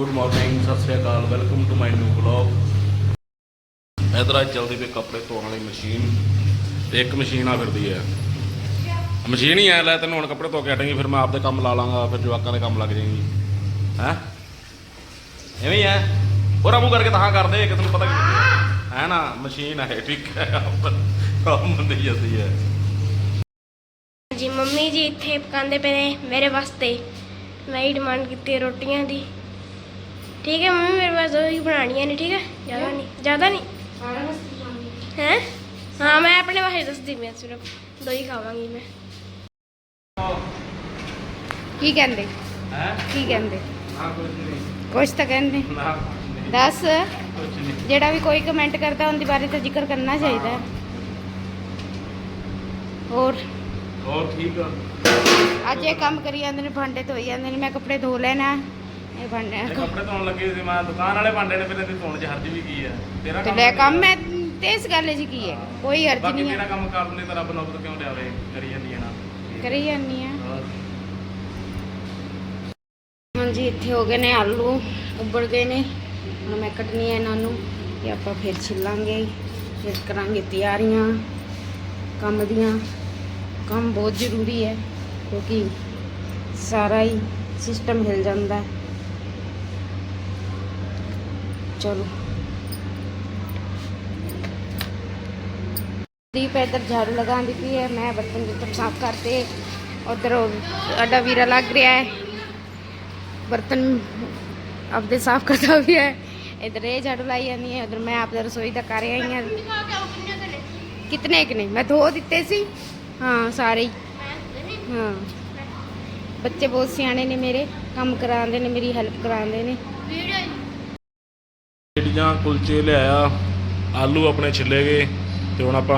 Good morning ਸਤਿ ਸ੍ਰੀ ਅਕਾਲ welcome to my new vlog ਇਧਰ ਅੱਜ ਚੱਲਦੀ ਪਈ ਕੱਪੜੇ ਧੋਣ ਵਾਲੀ ਮਸ਼ੀਨ ਤੇ ਇੱਕ ਮਸ਼ੀਨ ਆ ਫਿਰਦੀ ਹੈ ਮਸ਼ੀਨ ਹੀ ਐ ਲੈ ਤੈਨੂੰ ਹੁਣ ਕੱਪੜੇ ਧੋ ਕੇ ਹਟੇਂਗੀ, ਫਿਰ ਮੈਂ ਆਪਦੇ ਕੰਮ ਲਾ ਲਾਂਗਾ, ਫਿਰ ਜਵਾਕਾਂ ਦੇ ਕੰਮ ਲੱਗ ਜਾਏਗੀ। ਹੈ? ਐਵੇਂ ਹੀ ਹੈ ਹੋਰਾ ਮੂੰਹ ਕਰਕੇ ਤਾਂ ਕਰਦੇ ਕਿ ਤੈਨੂੰ ਪਤਾ ਕਿ ਹੈ ਨਾ ਮਸ਼ੀਨ ਹੈ ਠੀਕ ਹੈ ਆਪਰ ਕੰਮ ਹੁੰਦੀ ਜਾਂਦੀ ਹੈ ਜੀ, ਮੰਮੀ ਜੀ ਇੱਥੇ ਪਕਾਉਂਦੇ ਪਏ ਨੇ ਮੇਰੇ ਵਾਸਤੇ। ਮੈਂ ਹੀ ਡਿਮਾਂਡ ਕੀਤੀ ਰੋਟੀਆਂ ਦੀ। ਠੀਕ ਹੈ ਮੰਮੀ ਮੇਰੇ ਵਾਸਤੇ ਉਹੀ ਬਣਾਉਣੀਆਂ ਨੇ ਠੀਕ ਹੈ? ਜ਼ਿਆਦਾ ਨਹੀਂ ਜ਼ਿਆਦਾ ਨਹੀਂ? ਹੈ। ਹਾਂ? ਮੈਂ ਆਪਣੇ ਵਾਸਤੇ ਦੱਸਦੀ ਮੈਂ ਸਿਰਫ ਦੋ ਹੀ ਖਾਵਾਂਗੀ ਮੈਂ। ਕੀ ਕਹਿੰਦੇ? ਹੈ? ਕੀ ਕਹਿੰਦੇ? ਕੁਝ ਨਹੀਂ। ਕੁਛ ਤਾਂ ਕਹਿੰਦੇ। ਦੱਸ। ਕੁਝ ਨਹੀਂ। ਜਿਹੜਾ ਵੀ ਕੋਈ ਕਮੈਂਟ ਕਰਦਾ ਉਹਦੇ ਬਾਰੇ ਤਾਂ ਜ਼ਿਕਰ ਕਰਨਾ ਚਾਹੀਦਾ। ਹੈ। ਹੋਰ? ਹੋਰ ਠੀਕ ਆ। ਅੱਜ ਇਹ ਕੰਮ ਕਰੀ ਜਾਂਦੇ ਨੇ ਭਾਂਡੇ ਧੋਈ ਜਾਂਦੇ ਨੇ ਮੈਂ ਕੱਪੜੇ ਧੋ ਲੈਣਾ ਇਹ ਭਾਂਡੇ ਇਹ ਕੱਪੜੇ ਧੋਣ ਲੱਗੇ ਸੀ ਮੈਂ ਦੁਕਾਨ ਵਾਲੇ ਭਾਂਡੇ ਨੇ ਫਿਰ ਇਹਦੇ ਧੋਣ 'ਚ ਹਰਜ ਵੀ ਕੀ ਆ? ਤੇਰਾ ਤੇ ਲੈ ਕੰਮ ਮੈਂ ਤੇ ਇਸ ਗੱਲ 'ਚ ਕੀ ਹੈ? ਕੋਈ ਅਰਜ਼ ਬਾਕੀ ਨਹੀਂ ਤੇਰਾ ਹੈ ਕੰਮ ਕਰਨ ਲਈ ਤਾਂ ਰੱਬ ਨੌਬਤ ਕਿਉਂ ਲਿਆਵੇ? ਕਰੀ ਜਾਂਦੀ ਹੈ ਨਾ। ਕਰੀ ਜਾਂਦੀ ਆ ਹੋਰ। ਹਾਂਜੀ ਇੱਥੇ ਹੋ ਗਏ ਨੇ ਆਲੂ ਉੱਬਲ ਗਏ ਨੇ। ਹੁਣ ਮੈਂ ਕੱਟਣੀ ਹੈ ਇਹਨਾਂ ਨੂੰ ਤੇ ਆਪਾਂ ਫਿਰ ਛਿੱਲਾਂਗੇ। ਫਿਰ ਕਰਾਂਗੇ ਤਿਆਰੀਆਂ ਕੰਮ ਦੀਆਂ। ਕੰਮ ਬਹੁਤ ਜ਼ਰੂਰੀ ਹੈ ਕਿਉਂਕਿ ਸਾਰਾ ਹੀ ਸਿਸਟਮ ਹਿਲ ਜਾਂਦਾ ਹੈ। ਚਲੋ। ਦੀਪ ਇੱਧਰ ਝਾੜੂ ਲਗਾਉਂਦੀ ਪਈ ਹੈ ਮੈਂ ਬਰਤਨ ਬੁਰਤਨ ਸਾਫ਼ ਕਰਤੇ ਉਧਰ ਅੱਡਾ ਵੀਰਾ ਲੱਗ ਰਿਹਾ ਹੈ। ਬਰਤਨ ਆਪਦੇ ਸਾਫ਼ ਕਰਦਾ ਵੀ ਹੈ। ਇਧਰ ਇਹ ਝਾੜੂ ਲਾਈ ਜਾਂਦੀ ਹੈ ਉਧਰ ਮੈਂ ਆਪਦੇ ਰਸੋਈ ਦਾ ਕਰ ਆਈ ਹਾਂ। ਕਿਤਨੇ ਕਿ ਨਹੀਂ ਮੈਂ ਧੋ ਦਿੱਤੇ ਸੀ। ਹਾਂ ਸਾਰੇ ਹਾਂ। ਬੱਚੇ ਬਹੁਤ ਸਿਆਣੇ ਨੇ ਮੇਰੇ ਕੰਮ ਕਰਾਉਂਦੇ ਨੇ ਮੇਰੀ ਹੈਲਪ ਕਰਾਉਂਦੇ ਨੇ। ਜਿਹੜੀਆਂ ਕੁਲਚੇ ਲਿਆਇਆ ਆਲੂ ਆਪਣੇ ਛਿੱਲੇ ਗਏ ਤੇ ਹੁਣ ਆਪਾਂ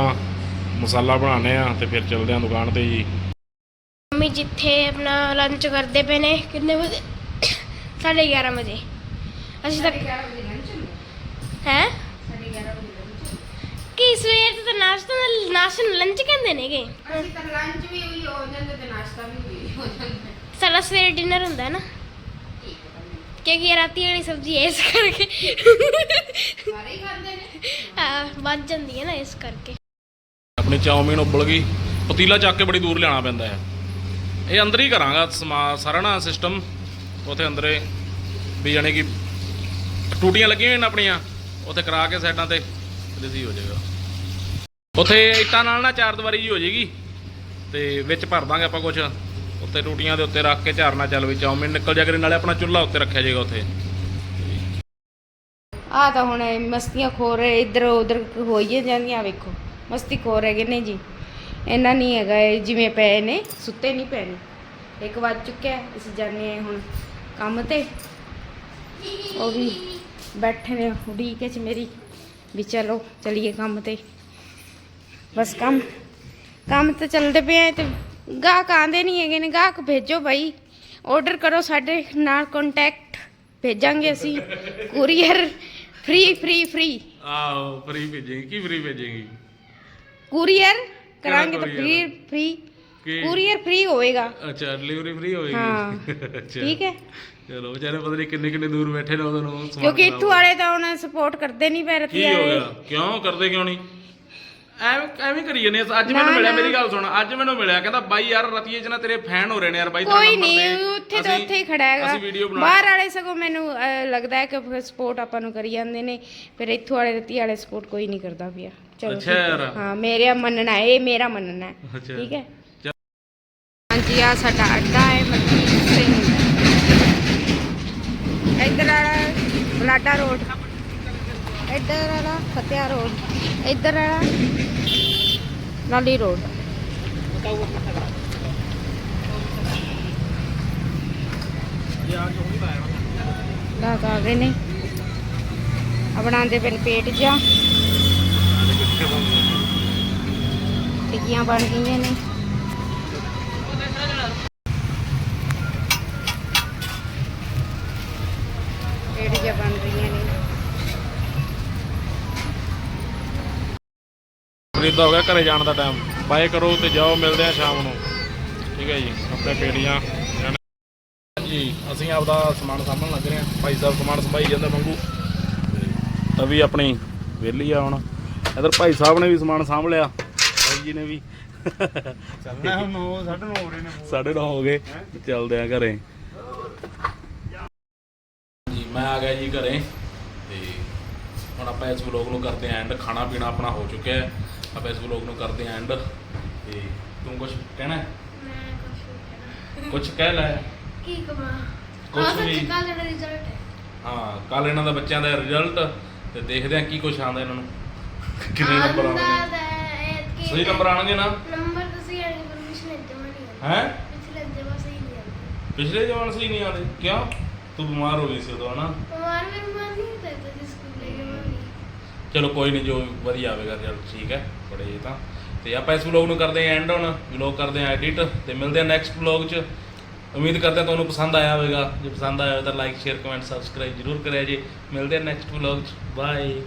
ਮਸਾਲਾ ਬਣਾਉਣੇ ਆ ਤੇ ਫਿਰ ਚੱਲਦੇ ਆ ਦੁਕਾਨ ਤੇ ਜੀ। ਮੰਮੀ ਜਿੱਥੇ ਆਪਣਾ ਲੰਚ ਕਰਦੇ ਪਏ ਨੇ ਕਿੰਨੇ ਵਜੇ? ਸਾਢੇ 11 ਵਜੇ। ਅਸੀਂ ਤੱਕ ਹੈ? ਕੀ ਸਵੇਰ ਤੋਂ ਤਾਂ ਨਾਸ਼ਤਾ ਨਾਲ ਨਾਸ਼ਤਾ ਨੂੰ ਲੰਚ ਕਹਿੰਦੇ ਨੇਗੇ? ਅਸੀਂ ਤਾਂ ਲੰਚ ਵੀ ਹੋਈ ਹੋ ਜਾਂਦਾ ਤੇ ਨਾਸ਼ਤਾ ਵੀ ਹੋਈ ਹੋ ਜਾਂਦਾ। ਸਾਡਾ ਸਵੇਰੇ ਡਿਨਰ ਹੁੰਦਾ ਹੈ ਨਾ। ਕਿਉਂਕਿ ਇਹ ਰਾਤੀ ਵਾਲੀ ਸਬਜ਼ੀ ਇਸ ਕਰਕੇ। ਸਾਰੇ ਹੀ ਖਾਂਦੇ ਨੇ? ਆ ਵੱਜ ਜਾਂਦੀ ਹੈ ਨਾ ਇਸ ਕਰਕੇ। ਆਪਣੀ ਚਾਉਮੀਨ ਉੱਬਲ ਗਈ। ਪਤੀਲਾ ਚੱਕ ਕੇ ਬੜੀ ਦੂਰ ਲਿਆਉਣਾ ਪੈਂਦਾ ਹੈ। ਇਹ ਅੰਦਰ ਹੀ ਕਰਾਂਗਾ ਸਮਾ ਸਾਰਾ ਨਾ ਸਿਸਟਮ ਉਥੇ ਅੰਦਰੇ ਵੀ ਜਾਣੀ ਕਿ ਟੂਟੀਆਂ ਲੱਗੀਆਂ ਹੋਈਆਂ ਨੇ ਆਪਣੀਆਂ। ਉਥੇ ਕਰਾ ਕੇ ਸਾਈਡਾਂ ਤੇ ਰਿਜ਼ੀ ਹੋ ਜਾਏਗਾ। ਉਥੇ ਇੱਟਾਂ ਨਾਲ ਨਾ ਚਾਰ ਦੀਵਾਰੀ ਜੀ ਹੋ ਜਾਏਗੀ। ਤੇ ਵਿੱਚ ਭਰ ਦਾਂਗੇ ਆਪਾਂ ਕੁਝ ਉੱਤੇ ਟੂਟੀਆਂ ਦੇ ਉੱਤੇ ਰੱਖ ਕੇ ਝਾਰਨਾ ਚੱਲ ਵੀ ਚਾਉਮੀਨ ਨਿਕਲ ਜਾ ਕਰੇ ਨਾਲੇ ਆਪਣਾ ਚੁੱਲ੍ਹਾ ਉੱਤੇ ਰੱਖਿਆ ਜਾਏਗਾ ਉਥੇ। ਆ ਤਾਂ ਹੁਣ ਇਹ ਮਸਤੀਆਂ ਖੋਰ ਇੱਧਰ ਉੱਧਰ ਹੋਈਏ ਜਾਂਦੀਆਂ ਵੇਖੋ। ਮਸਤੀ ਖੋਰ ਹੈਗੇ ਨੇ ਜੀ। ਇਹਨਾਂ ਨਹੀਂ ਹੈਗਾ ਇਹ ਜਿਵੇਂ ਪਏ ਨੇ ਸੁੱਤੇ ਨਹੀਂ ਪਏ ਨੇ। ਇੱਕ ਵੱਜ ਚੁੱਕਿਆ ਹੈ, ਅਸੀਂ ਜਾਣੇ ਹੁਣ ਕੰਮ ਤੇ। ਉਹ ਵੀ ਬੈਠੇ ਨੇ ਉਡੀਕ ਚ ਮੇਰੀ ਵੀ ਚਲੋ ਚਲੀਏ ਕੰਮ ਤੇ। ਬਸ ਕੰਮ ਕੰਮ ਤੇ ਚੱਲਦੇ ਪਏ ਆ ਤੇ ਗਾਹਕ ਆਂਦੇ ਨਹੀਂ ਹੈਗੇ ਨੇ ਗਾਹਕ ਭੇਜੋ ਭਾਈ ਆਰਡਰ ਕਰੋ ਸਾਡੇ ਨਾਲ ਕੰਟੈਕਟ ਭੇਜਾਂਗੇ ਅਸੀਂ। ਕੁਰੀਅਰ ਫ੍ਰੀ ਫ੍ਰੀ ਫ੍ਰੀ ਆਹੋ ਫ੍ਰੀ ਭੇਜੇਗੀ ਕੀ ਫ੍ਰੀ ਭੇਜੇਗੀ? ਕੁਰੀਅਰ ਕਰਾਂਗੇ ਤਾਂ? ਫ੍ਰੀ ਫ੍ਰੀ ਕੀ? ਕੁਰੀਅਰ ਫ੍ਰੀ ਹੋਏਗਾ। ਅੱਛਾ ਡਿਲੀਵਰੀ ਫ੍ਰੀ ਹੋਏਗੀ? ਹਾਂ। ਠੀਕ ਹੈ। ਚਲੋ ਵਿਚਾਰੇ ਪਤਾ ਨਹੀਂ ਕਿੰਨੇ ਕਿੰਨੇ ਦੂਰ ਬੈਠੇ ਨੇ ਉਹਨਾਂ ਨੂੰ ਕਿਉਂਕਿ ਇੱਥੋਂ ਵਾਲੇ ਤਾਂ ਉਹਨਾਂ ਸਪੋਰਟ ਕਰਦੇ ਨਹੀਂ ਪੈ ਕੀ ਰਤੀ ਹੋ ਗਿਆ ਕਿਉਂ? ਕਰਦੇ ਕਿਉਂ ਨਹੀਂ? ਐਵੇਂ ਐਵੇਂ ਕਰੀ ਜਾਂਦੇ ਆ। ਅੱਜ ਨਾ, ਮੈਨੂੰ ਮਿਲਿਆ ਨਾ। ਮੇਰੀ ਗੱਲ ਸੁਣ ਅੱਜ ਮੈਨੂੰ ਮਿਲਿਆ ਕਹਿੰਦਾ ਬਾਈ ਯਾਰ ਰਤੀਏ ਚ ਨਾ ਤੇਰੇ ਫੈਨ ਹੋ ਰਹੇ ਨੇ ਯਾਰ ਬਾਈ ਤੇਰਾ ਕੋਈ number ਨਹੀਂ ਦੇ। ਉੱਥੇ ਤਾਂ ਅਸੀਂ- ਉੱਥੇ ਹੀ ਖੜਾ ਹੈਗਾ ਅਸੀਂ ਵੀਡੀਓ ਬਣਾ ਬਾਹਰ ਵਾਲੇ ਸਗੋਂ ਮੈਨੂੰ ਅਹ, ਲੱਗਦਾ ਹੈ ਕਿ ਸਪੋਰਟ ਆਪਾਂ ਨੂੰ ਕਰੀ ਜਾਂਦੇ ਨੇ ਫਿਰ ਇੱਥੋਂ ਵਾਲੇ ਰਤੀ ਵਾਲੇ ਸਪੋਰਟ ਕੋਈ ਨਹੀਂ ਕਰਦਾ ਪਿਆ ਚਲੋ ਅੱਛਾ ਠੀਕ ਹੈ। ਯਾਰ। ਹਾਂ ਮੇਰਾ ਮੰਨਣਾ ਹੈ ਇਹ ਮੇਰਾ ਮੰਨਣਾ ਹੈ ਅੱਛਾ ਠੀਕ ਹੈ ਚੱਲ। ਹਾਂਜੀ ਆ ਸਾਡਾ ਅੱਡਾ ਹੈ ਮੱਕੀ ਸਿੰਘ ਇੱਧਰ ਵਾਲਾ ਬਲਾਡਾ ਰੋਡ ਇੱਧਰ ਵਾਲਾ ਫਤਿਆ ਰੋਡ, ਇੱਧਰ ਵਾਲਾ ਲਾਲੀ ਰੋਡ। ਦਾਗ ਆ ਗਏ ਨੇ। ਬਣਾਉਂਦੇ ਪਏ ਨੇ ਪੇਟ ਜਾ ਟਿੱਕੀਆਂ ਬਣ ਗਈਆਂ ਨੇ। ਖਰੀਦਾ ਹੋ ਗਿਆ ਘਰੇ ਜਾਣ ਦਾ ਟਾਈਮ ਬਾਏ ਕਰੋ ਤੇ ਜਾਓ ਮਿਲਦੇ ਆ ਸ਼ਾਮ ਨੂੰ। ਠੀਕ ਹੈ ਜੀ ਆਪਣੇ ਪੇੜੀਆਂ। ਜੀ ਅਸੀਂ ਆਪਦਾ ਸਮਾਨ ਸਾਂਭਣ ਲੱਗ ਰਹੇ ਹਾਂ। ਭਾਈ ਸਾਹਿਬ ਸਮਾਨ ਸੰਭਾਈ ਜਾਂਦੇ ਵਾਂਗੂ। ਤਵੀ ਆਪਣੀ ਵਿਹਲੀ ਆ ਹੁਣ। ਇਧਰ ਭਾਈ ਸਾਹਿਬ ਨੇ ਵੀ ਸਮਾਨ ਸਾਂਭ ਲਿਆ। ਭਾਈ ਜੀ ਨੇ ਵੀ। ਚੱਲਣਾ ਹੁਣ 9 9:30 ਹੋ ਰਹੇ ਨੇ ਸਾਢੇ ਨੌ ਹੋ ਗਏ। ਚੱਲਦੇ ਆ ਘਰੇ। ਜੀ ਮੈਂ ਆ ਗਿਆ ਜੀ ਘਰੇ। ਤੇ ਹੁਣ ਆਪਾਂ ਇਸ ਵਲੋਗ ਨੂੰ ਕਰਦੇ ਆਂ ਐਂਡ ਖਾਣਾ ਪੀਣਾ ਆਪਣਾ ਹੋ ਚੁੱਕਿਆ ਹੈ। ਆਪਾਂ ਇਸ ਵਲੋਗ ਨੂੰ ਕਰਦੇ ਆਂ ਐਂਡ ਤੇ ਤੂੰ ਕੁਝ ਕਹਿਣਾ ਹੈ? ਮੈਂ ਕੁਝ ਕੁਝ ਕਹਿ ਲੈ। ਕੀ ਕਮਾ ਕੁਛ ਹਾਂ, ਸੱਚ, ਵੀ। ਕੱਲ੍ਹ ਜਿਹੜਾ ਰਿਜ਼ਲਟ ਹੈ। ਹਾਂ ਕੱਲ ਇਹਨਾਂ ਦਾ ਬੱਚਿਆਂ ਦਾ ਰਿਜ਼ਲਟ ਤੇ ਦੇਖਦੇ ਆਂ ਕੀ ਕੁਝ ਆਉਂਦਾ ਇਹਨਾਂ ਨੂੰ। ਕਿੰਨੇ ਨੰਬਰ ਆਉਣਗੇ। ਸਹੀ ਨੰਬਰ ਆਣਗੇ ਨਾ? ਨੰਬਰ ਤੁਸੀਂ ਆਣੀ ਪਰਮਿਸ਼ਨ ਇੱਥੇ ਮਣੀ ਹੈ? ਪਿਛਲੇ ਜਮਾ ਸਹੀ ਨਹੀਂ ਆਉਂਦੇ। ਪਿਛਲੇ ਜਵਾਨ ਸਹੀ ਨਹੀਂ ਆਉਂਦੇ। ਕਿਉਂ? ਤੂੰ ਬਿਮਾਰ ਹੋ ਗਈ ਸੀ ਉਦੋਂ ਹਨਾ? ਹਮਾਰ ਮੇਰੇ ਮਨ ਨਹੀਂ ਹੁੰਦਾ ਤਾਂ ਜਿਸ ਸਕੂਲ ਲੈ ਕੇ ਚਲੋ ਕੋਈ ਨਹੀਂ ਜੋ ਵਧੀਆ ਆਵੇਗਾ ਰਿਜ਼ਲਟ ਠੀਕ ਹੈ। ਬੜੇ ਇਹ ਤਾਂ। ਤੇ ਆਪਾਂ ਇਸ ਵਲੌਗ ਨੂੰ ਕਰਦੇ ਹਾਂ ਐਂਡ ਹੁਣ ਵਲੌਗ ਕਰਦੇ ਹਾਂ ਐਡਿਟ ਤੇ ਮਿਲਦੇ ਹਾਂ ਨੈਕਸਟ ਵਲੌਗ 'ਚ। ਉਮੀਦ ਕਰਦੇ ਹਾਂ ਤੁਹਾਨੂੰ ਪਸੰਦ ਆਇਆ ਹੋਵੇਗਾ। ਜੇ ਪਸੰਦ ਆਇਆ ਹੋਵੇ ਤਾਂ ਲਾਈਕ ਸ਼ੇਅਰ ਕਮੈਂਟ ਸਬਸਕ੍ਰਾਈਬ ਜ਼ਰੂਰ ਕਰਿਆ ਜੀ। ਮਿਲਦੇ ਹਾਂ ਨੈਕਸਟ ਵਲੌਗ 'ਚ। ਬਾਏ